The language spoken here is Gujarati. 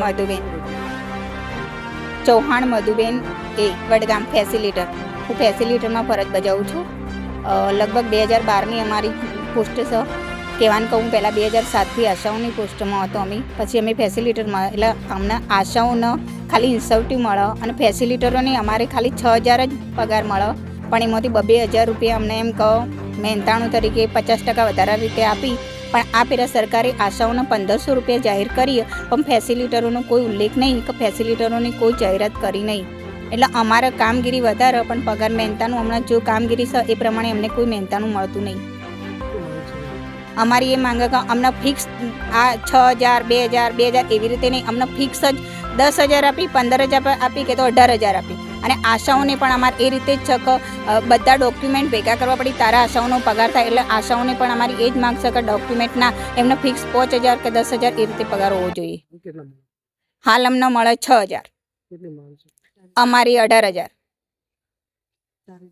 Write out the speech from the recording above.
મધુબેન. ચૌહાણ મધુબેન એ વડગામ ફેસિલિટર હું ફેસિલિટરમાં ફરજ બજાવું છું. લગભગ બે હજાર બારની અમારી પોસ્ટ છે કહેવાનું કહું, પહેલાં બે હજાર સાતથી આશાઓની પોસ્ટમાં હતો અમે. પછી અમે ફેસિલિટરમાં એટલે અમને આશાઓનો ખાલી ઇન્સેન્ટિવ મળે અને ફેસિલિટરોને અમારે ખાલી છ હજાર જ પગાર મળે. પણ એમાંથી બબે હજાર રૂપિયા અમને એમ કહો મહેનતાણું તરીકે પચાસ ટકા વધારા રીતે આપી. પણ આ પહેલાં સરકારે આશાઓના પંદરસો રૂપિયા જાહેર કરીએ, પણ ફેસિલિટરોનો કોઈ ઉલ્લેખ નહીં કે ફેસિલિટરોની કોઈ જાહેરાત કરી નહીં. એટલે અમારે કામગીરી વધારે, પણ પગાર મહેનતાનું હમણાં જો કામગીરી છે, એ પ્રમાણે અમને કોઈ મહેનતાનું મળતું નહીં. અમારી એ માંગે કે અમને ફિક્સ આ છ હજાર, બે હજાર બે હજાર એવી રીતે નહીં, અમને ફિક્સ જ દસ હજાર આપી, પંદર હજાર આપી કે તો અઢાર હજાર આપી. અને આશાઓને પણ અમારે એ રીતે જ બધા ડોક્યુમેન્ટ ભેગા કરવા પડી. તારા આશાઓનો પગાર થાય એટલે આશાઓને પણ અમારી એ જ માંગ છે કે ડોક્યુમેન્ટના એમને ફિક્સ પાંચ હજાર કે દસ હજાર એ રીતે પગાર હોવો જોઈએ. હાલ અમને મળે છ હજાર. અમારી અઢાર હજાર.